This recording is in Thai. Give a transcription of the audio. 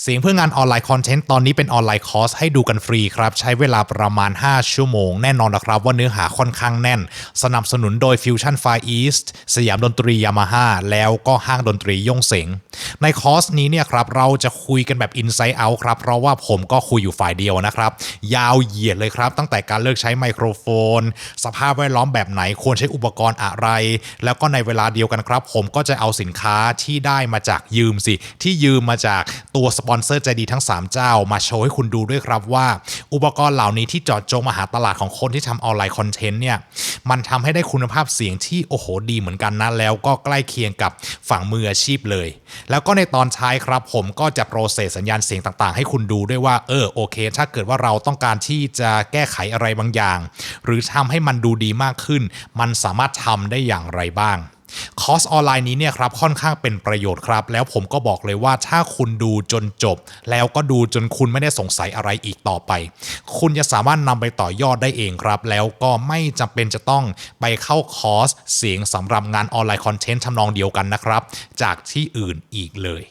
เสียงเพื่องานออนไลน์คอนเทนต์ตอนนี้เป็นออนไลน์คอร์สให้ดูกันฟรีครับ ใช้เวลาประมาณ 5 ชั่วโมง แน่นอนนะครับว่าเนื้อหาค่อนข้างแน่น สนับสนุนโดย Fusion Far East สยามดนตรียามาฮ่าแล้วก็ห้างดนตรีย่งเสงในคอร์สนี้เนี่ยครับ เราจะคุยกันแบบ Inside Out ครับ เพราะว่าผมก็คุยอยู่ฝ่ายเดียวนะครับ ยาวเหยียดเลยครับ ตั้งแต่การเลือกใช้ไมโครโฟน สภาพแวดล้อมแบบไหนควรใช้อุปกรณ์อะไร แล้วก็ในเวลาเดียวกันครับ ผมก็จะเอาสินค้าที่ได้มาจากยืมสิที่ยืมมาจากตัวปอนเซอร์ใจดีทั้ง 3 เจ้า มาโชว์ให้คุณดูด้วยครับว่า อุปกรณ์เหล่านี้ที่จอดจงมาหาตลาดของคนที่ทำออนไลน์คอนเทนต์เนี่ยมันทำให้ได้คุณภาพเสียงที่โอ้โหดีเหมือนกันนะแล้วก็ใกล้เคียงกับฝั่งมืออาชีพเลย แล้วก็ในตอนท้ายครับ ผมก็จะโปรเซสสัญญาณเสียงต่างๆ ให้คุณดูด้วยว่าเออโอเค ถ้าเกิดว่าเราต้องการที่จะแก้ไขอะไรบางอย่าง หรือทำให้มันดูดีมากขึ้น มันสามารถทำได้อย่างไรบ้าง คอร์สออนไลน์นี้เนี่ยครับค่อนข้างเป็นประโยชน์ครับ แล้วผมก็บอกเลยว่าถ้าคุณดูจนจบ แล้วก็ดูจนคุณไม่ได้สงสัยอะไรอีกต่อไป คุณจะสามารถนำไปต่อยอดได้เองครับ แล้วก็ไม่จำเป็นจะต้องไปเข้าคอร์สเสียงสำหรับงานออนไลน์คอนเทนต์ทำนองเดียวกันนะครับ จากที่อื่นอีกเลย